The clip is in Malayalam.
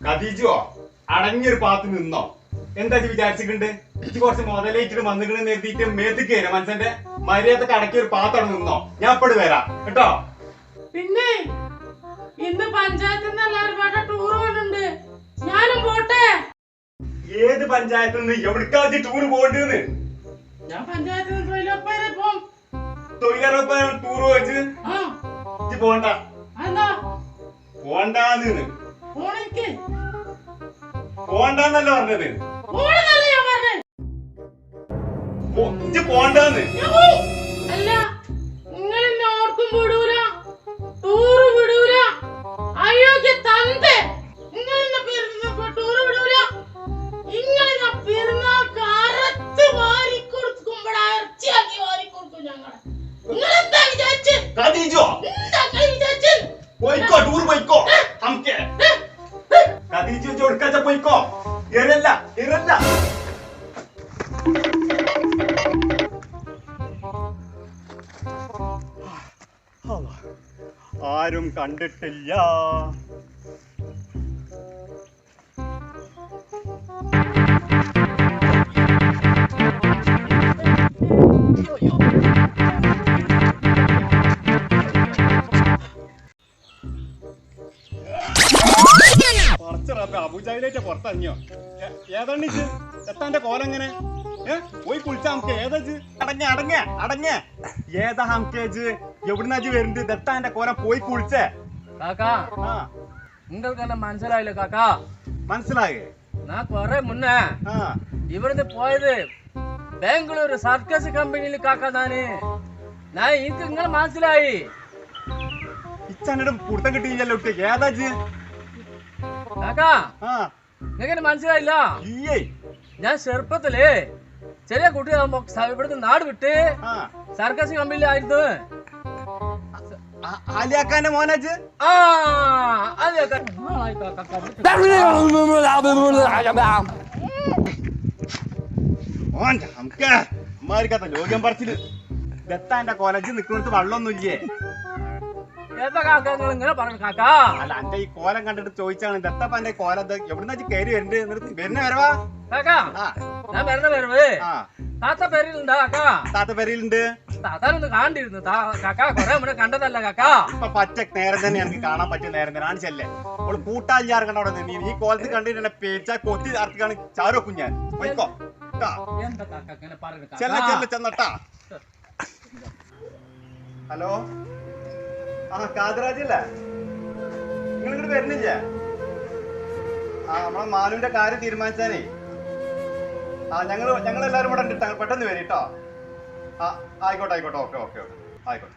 കതീജോ അടങ്ങിയൊരു പാത്ത് നിന്നോ? എന്താ വിചാരിച്ചിട്ടുണ്ട് ഇത് കുറച്ച് മുതലേറ്റിട്ട് വന്നിക്കണെന്ന് നിർത്തിയിട്ട് മേത്തിക്കേര മനസ്സിന്റെ. മര്യാദയ്ക്ക് അടക്കിയ ഒരു പാത്രം നിന്നോ? ഞാൻ ഇപ്പോഴും വരാം. കേട്ടോ? പിന്നെ ഇന്ന് പഞ്ചായത്തിൽ നിന്ന് എല്ലാവരും ടൂർ പോകുന്നുണ്ട് ഞാനും പോട്ടെ? ഏത് പഞ്ചായത്തിൽ നിന്ന് എവിടേക്കാതി ടൂർ പോകേണ്ടത് ഞാൻ പഞ്ചായത്തിൽ നിന്ന് തൊഴിലുറപ്പ് ടൂർ ഇജ്ജ് പോണ്ട. പോണ്ടാന്ന്. പോണ്ടാന്നല്ല പറഞ്ഞത്? ഇജ്ജ് പോണ്ടാന്ന്. അല്ല നിങ്ങൾ എന്നെ ഓർക്കും വിടൂല. ടൂറ് വിടൂല. അയോഗ്യ തന്റെ നിങ്ങൾ എന്നെ പെരുന്ന ടൂറ് വിടൂല. നിങ്ങൾ എന്നെ പെരുന്നാൾക്ക് അരച്ച് വാരി കൊടുക്കുമ്പോൾ ഇറച്ചിയാക്കി വാരി കൊടുക്കും ഞങ്ങൾ നിങ്ങൾ എന്താ വിചാരിച്ച്? പോയിക്കോ ടൂർ പോയിക്കോ. ആരും കണ്ടിട്ടില്ല. പറച്ചറപ്പ അബുജാബിലേറ്റ പുറത്തറിഞ്ഞോ ഏതാണ് ഇത് എത്താന്റെ കോലെങ്ങനെ? പോയി കുളിച്ചാ നമുക്ക്. ഏതാ? അടങ്ങ അടങ്ങ അടങ്ങ. ഏതാ ഹംകേജ് എവിടുന്നാ വരുന്നത് ദത്താന്റെ കോലം പോയി കുളിച്ചേ. കാക്കാ ആ. നിങ്ങൾക്കെന്നെ മനസ്സിലായില്ല കാക്കാ? മനസ്സിലായേ. ഞാൻ കൊറേ മുന്നേ ഇവിടുന്ന് പോയത് ബാംഗ്ലൂർ സർക്കസ് കമ്പനിയിൽ കാക്കാ ഞാൻ ഞാൻ എനിക്ക് നിങ്ങൾ മനസ്സിലായി. ഇച്ചനോട് പുറത്തം കിട്ടിയില്ലല്ലോ കുട്ടി ഏതാ? കാക്കാ നിങ്ങൾക്ക് മനസ്സിലായില്ല? ഞാൻ ചെറുപ്പത്തിൽ ചെറിയ കുട്ടിയാകുമ്പോ സ- ഇവിടുന്ന് നാട് വിട്ട് സർക്കസ് കമ്പനിയിലായിരുന്നു. ആ- ആലിയാക്കാന്റെ മോനാജ് ആ നമുക്ക് അമ്മാരിക്കത്ത ലോകം പറിച്ചിൽ ദത്താന്റെ കോലജ് നിക്കുന്നിടത്ത് വെള്ളമൊന്നുമില്ലേ? ഏതാ കാക്ക നിങ്ങൾ ഇങ്ങനെ പറഞ്ഞു കാക്കാ? അല്ല അന്റെ ഈ കോലം കണ്ടിട്ട് ചോദിച്ചാണ് ദത്തപ്പന്റെ കോലം? ഇത് എവിടുന്നാ കയറി വരണ്ട്? വരുന്ന വരവാ? കാക്കാ ആ. ഞാൻ വരുന്ന വരവ്. ആ. താത്ത പേരിലുണ്ടാ കാക്കാ? താത്ത പെരയിലുണ്ട്. താത്താനൊന്ന് കാണ്ടിരുന്നു താ- കാക്കാ കൊറേ മുന്നേ കണ്ടതല്ല കാക്കാ. ഇപ്പൊ പച്ച നേരം തന്നെ എനിക്ക് കാണാൻ പറ്റിയ നേരം തന്നെ. ആണിച്ചല്ലേ അവൾ കൂട്ടാഞ്ചാറ് കണ്ടവിടെ നീ ഈ കോലത്ത് കണ്ടിട്ട് എന്നെ പേച്ചാ കൊത്തി അർത്തിക്കാണ് ചാരോ കുഞ്ഞാൻ പോയിക്കോ. ട്ടാ. എന്താ കാക്ക ഇങ്ങനെ പറയുന്നത് ചെല്ല ചെല്ല ചെന്നട്ടാ ഹലോ? ആ കാതറാജ് നിങ്ങൾ ഇങ്ങോട്ട് വരുന്നില്ലേ? ആ നമ്മളെ മാലുവിന്റെ കാര്യം തീരുമാനിച്ചാനേ ആ ഞങ്ങൾ ഞങ്ങൾ എല്ലാവരും കൂടെ ഉണ്ട്. പെട്ടെന്ന് വരും കേട്ടോ ആ ആയിക്കോട്ടെ ആയിക്കോട്ടെ. Okay okay okay. ആയിക്കോട്ടെ.